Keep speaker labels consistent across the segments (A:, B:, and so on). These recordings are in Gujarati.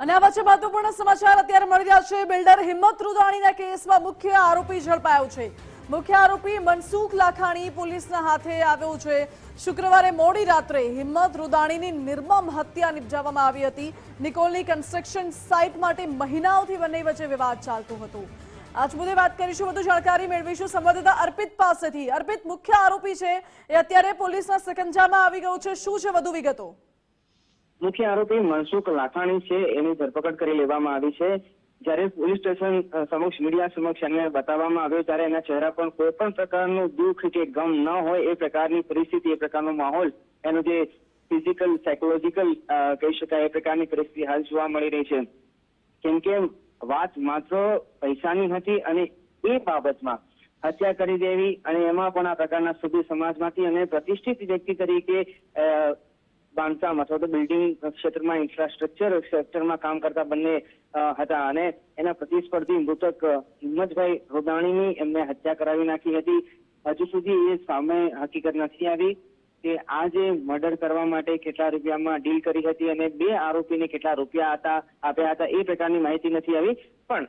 A: અને આ વચ્ચે મહત્વપૂર્ણ સમાચાર અત્યારે મળી રહ્યા છે. બિલ્ડર હિંમત રૂદાણીના કેસમાં મુખ્ય આરોપી ઝડપાયો છે. મુખ્ય આરોપી મનસુખ લાખાણી પોલીસના હાથે આવ્યો છે. શુક્રવારે મોડી રાત્રે હિંમત રૂદાણીની નિર્મમ હત્યા નિપજાવવામાં આવી હતી. નિકોલની કન્સ્ટ્રક્શન સાઇટ માટે મહિનાઓથી બંને વચ્ચે વિવાદ ચાલતો હતો. આજ મુદ્દે વાત કરીશું, વધુ જાણકારી મેળવીશું સંવાદદાતા અર્પિત પાસેથી. અર્પિત, મુખ્ય આરોપી છે, એ અત્યારે પોલીસના સકંજામાં આવી ગયો છે. શું છે વધુ વિગતો?
B: મુખ્ય આરોપી મનસુખ લાખાણી છે. એની ધરપકડ કરી લેવામાં આવી છે. જ્યારે પોલીસ સ્ટેશન સમક્ષ, મીડિયા સમક્ષ એને બતાવવામાં આવ્યો, ત્યારે એના ચહેરા પર કોઈ પણ પ્રકારનું દુઃખ કે ગમ ન હોય એ પ્રકારની પરિસ્થિતિ, એ પ્રકારનો માહોલ, એનો જે ફિઝિકલ, સાયકોલોજીકલ કહી શકાય, એ પ્રકારની પરિસ્થિતિ હાલ જોવા મળી રહી છે. કેમ કે વાત માત્ર પૈસાની હતી અને એ બાબતમાં હત્યા કરી દેવી અને એમાં પણ આ પ્રકારના સુધી સમાજમાંથી અને પ્રતિષ્ઠિત વ્યક્તિ તરીકે બાંધકામ અથવા તો બિલ્ડિંગ ક્ષેત્રમાં ઇન્ફ્રાસ્ટ્રક્ચર સેક્ટરમાં કામ કરતા બંને હતા. અને એના પ્રતિસ્પર્ધી મૃતક, હિંમતભાઈ રોદાણીની એમને હત્યા કરાવી નાખી હતી. હજુ સુધી એ સામે હકીકત નથી આવી કે આ જે મર્ડર કરવા માટે કેટલા રૂપિયામાં ડીલ કરી હતી અને બે આરોપીને કેટલા રૂપિયા હતા આપ્યા હતા, એ પ્રકારની માહિતી નથી આવી. પણ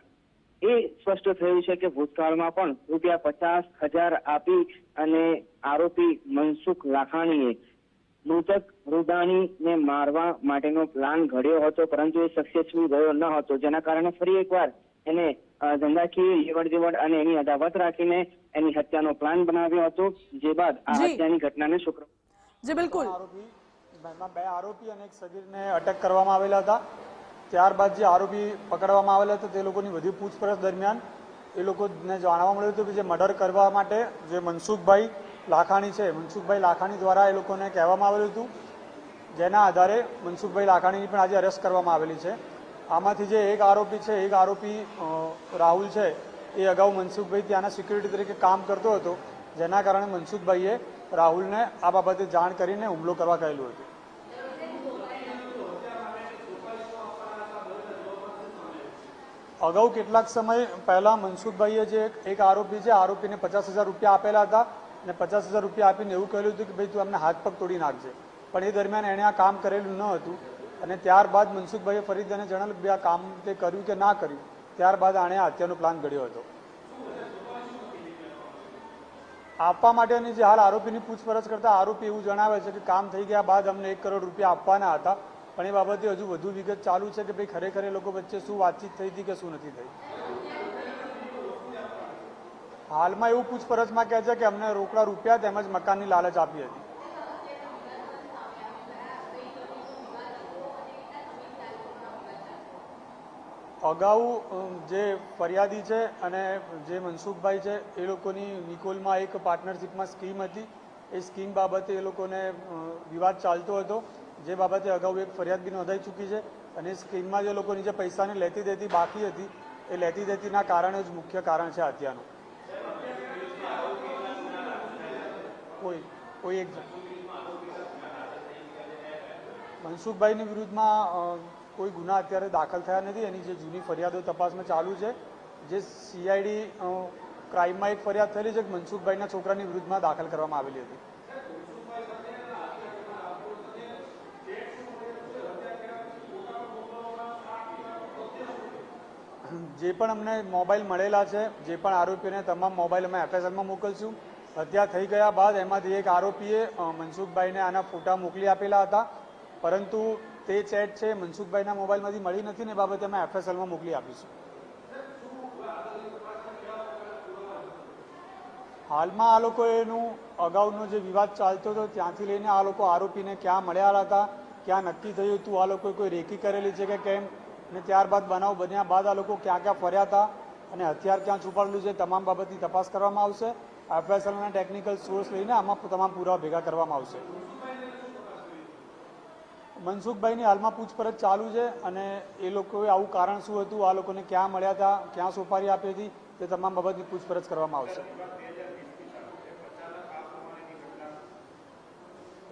B: એ સ્પષ્ટ થયું છે કે ભૂતકાળમાં પણ રૂપિયા પચાસ હજાર આપી અને આરોપી મનસુખ લાખાણીએ મૃતક રૂદાણીને મારવા માટેનો પ્લાન ઘડ્યો હતો પરંતુ એ સક્સેસફુલ ગયો ન હતો. જેના કારણે ફરી એકવાર એને ધંધાકીય લેવડ દેવડ અને એની અદાવત રાખીને એની હત્યાનો પ્લાન બનાવ્યો હતો. જે બાદ આ હત્યાની ઘટનાને શુક્ર
A: જી બિલકુલ.
C: આરોપી એમાં બે આરોપી અને એક સગીરને અટક કરવામાં આવેલા હતા. ત્યારબાદ જે આરોપી પકડવામાં આવેલા હતા તે લોકોની વધુ પૂછપરછ દરમિયાન એ લોકોને જાણવા મળ્યું હતું કે જે મર્ડર કરવા માટે જે મનસુખભાઈ લાખાણી છે, મનસુખભાઈ લાખાણી દ્વારા એ લોકોને કહેવામાં આવેલું હતું, જેના આધારે મનસુખભાઈ લાખાણીની પણ આજે અરેસ્ટ કરવામાં આવેલી છે. આમાંથી જે એક આરોપી છે, એક આરોપી રાહુલ છે, એ અગાઉ મનસુખભાઈ ત્યાંના સિક્યુરિટી તરીકે કામ કરતો હતો, જેના કારણે મનસુખભાઈએ રાહુલને આ બાબતે જાણ કરીને હુમલો કરવા કહેલું હતું. અગાઉ કેટલાક સમય પહેલાં મનસુખભાઈએ જે એક- આરોપી છે, આરોપીને પચાસ હજાર રૂપિયા આપેલા હતા અને પચાસ હજાર રૂપિયા આપીને એવું કહેલું હતું કે ભાઈ તું એમને હાથ પગ તોડી નાખજે. પણ એ દરમિયાન એણે આ કામ કરેલું ન હતું. અને ત્યારબાદ મનસુખભાઈએ ફરી તેને જણાવ્યું કે આ કામ તે કર્યું કે ના કર્યું. ત્યારબાદ આણે આ હત્યાનો પ્લાન ઘડ્યો હતો. આપવા માટેની જે હાલ આરોપીની પૂછપરછ કરતા આરોપી એવું જણાવે છે કે કામ થઈ ગયા બાદ અમને એક કરોડ રૂપિયા આપવાના હતા. પણ એ બાબતે હજુ વધુ વિગત ચાલુ છે કે ભાઈ ખરેખર એ લોકો વચ્ચે શું વાતચીત થઈ હતી કે શું નથી થઈ. હાલમાં એવું પૂછપરછમાં કહે છે કે અમને રોકડા રૂપિયા તેમજ મકાનની લાલચ આપી હતી. અગાઉ જે ફરિયાદી છે અને જે મનસુખભાઈ છે, એ લોકોની નિકોલમાં એક પાર્ટનરશિપમાં સ્કીમ હતી. એ સ્કીમ બાબતે એ લોકોને વિવાદ ચાલતો હતો. જે બાબતે અગાઉ એક ફરિયાદ બી નોંધાઈ ચૂકી છે અને સ્કીમમાં જે લોકોની જે પૈસાની લેતી દેતી બાકી હતી, એ લેતી દેતીના કારણે જ મુખ્ય કારણ છે હત્યાનું. કોઈ કોઈ એક મનસુખભાઈની વિરુદ્ધમાં કોઈ ગુના અત્યારે દાખલ થયા નથી. એની જે જૂની ફરિયાદો તપાસમાં ચાલુ છે. જે સીઆઈડી ક્રાઇમમાં એક ફરિયાદ થયેલી છે કે મનસુખભાઈના છોકરાની વિરુદ્ધમાં દાખલ કરવામાં આવેલી હતી. જે પણ અમને મોબાઈલ મળેલા છે, જે પણ આરોપીઓને તમામ મોબાઈલ અમે એફએસએલમાં મોકલશું. હત્યા થઈ ગયા બાદ એમાંથી એક આરોપીએ મનસુખભાઈને આના ફોટા મોકલી આપેલા હતા. પરંતુ તે ચેટ છે, મનસુખભાઈના મોબાઈલમાંથી મળી નથી ને બાબતે અમે એફએસએલમાં મોકલી આપીશું. હાલમાં આ લોકો એનું અગાઉનો જે વિવાદ ચાલતો હતો, ત્યાંથી લઈને આ લોકો આરોપીને ક્યાં મળ્યા હતા, ક્યાં નક્કી થયું હતું આ લોકોએ કોઈ રેકી કરેલી છે કે કેમ? અને ત્યારબાદ બનાવ બન્યા બાદ આ લોકો ક્યાં ક્યાં ફર્યા હતા અને હથિયાર ક્યાં છુપાડેલું છે તમામ બાબતની તપાસ કરવામાં આવશે. એફએસએલના ટેકનિકલ સોર્સ લઈને આમાં તમામ પુરાવા ભેગા કરવામાં આવશે. મનસુખભાઈની હાલમાં પૂછપરછ ચાલુ છે અને એ લોકોએ આવું કારણ શું હતું, આ લોકોને ક્યાં મળ્યા હતા, ક્યાં સોપારી આપી હતી, તે તમામ બાબતની પૂછપરછ કરવામાં આવશે.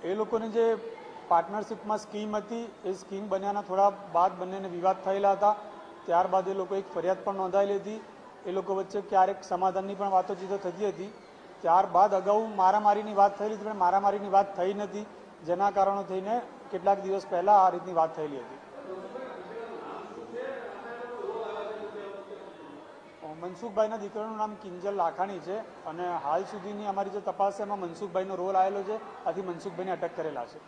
C: એ લોકોની જે પાર્ટનરશિપમાં સ્કીમ હતી, એ સ્કીમ બન્યાના થોડા બાદ બંનેને વિવાદ થયેલા હતા. ત્યારબાદ એ લોકો એક ફરિયાદ પણ નોંધાયેલી હતી. એ લોકો વચ્ચે ક્યારેક સમાધાનની પણ વાતોચીતો થતી હતી. ત્યારબાદ અગાઉ મારામારીની વાત થયેલી હતી, પણ મારામારીની વાત થઈ નથી. જેના કારણો થઈને કેટલાક દિવસ પહેલાં આ રીતની વાત થયેલી હતી. મનસુખભાઈના દીકરાનું નામ કિંજલ લાખાણી છે અને હાલ સુધીની અમારી જે તપાસ છે, એમાં મનસુખભાઈનો રોલ આવેલો છે. આથી મનસુખભાઈને અટક કરેલા છે.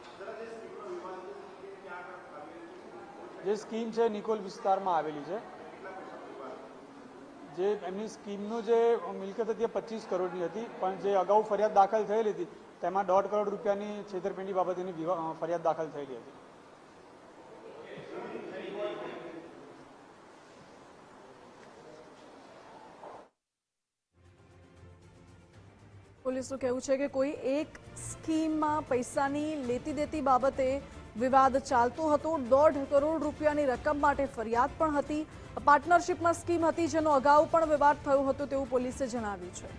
C: જે સ્કીમ છે નિકોલ વિસ્તારમાં આવેલી છે. જે એમની સ્કીમનું જે મિલકત હતી એ પચીસ કરોડની હતી પણ જે અગાઉ ફરિયાદ દાખલ થયેલી હતી તેમાં દોઢ કરોડ રૂપિયાની છેતરપિંડી બાબતેની વિવા- અ, ફરિયાદ દાખલ થયેલી હતી.
A: પોલીસનું કહેવું છે કે કોઈ એક સ્કીમમાં પૈસાની લેતી દેતી બાબતે વિવાદ ચાલતો હતો. દોઢ કરોડ રૂપિયાની રકમ માટે ફરિયાદ પણ હતી. પાર્ટનરશિપમાં સ્કીમ હતી, જેનો અગાઉ પણ વિવાદ થયો હતો તેવું પોલીસે જણાવ્યું છે.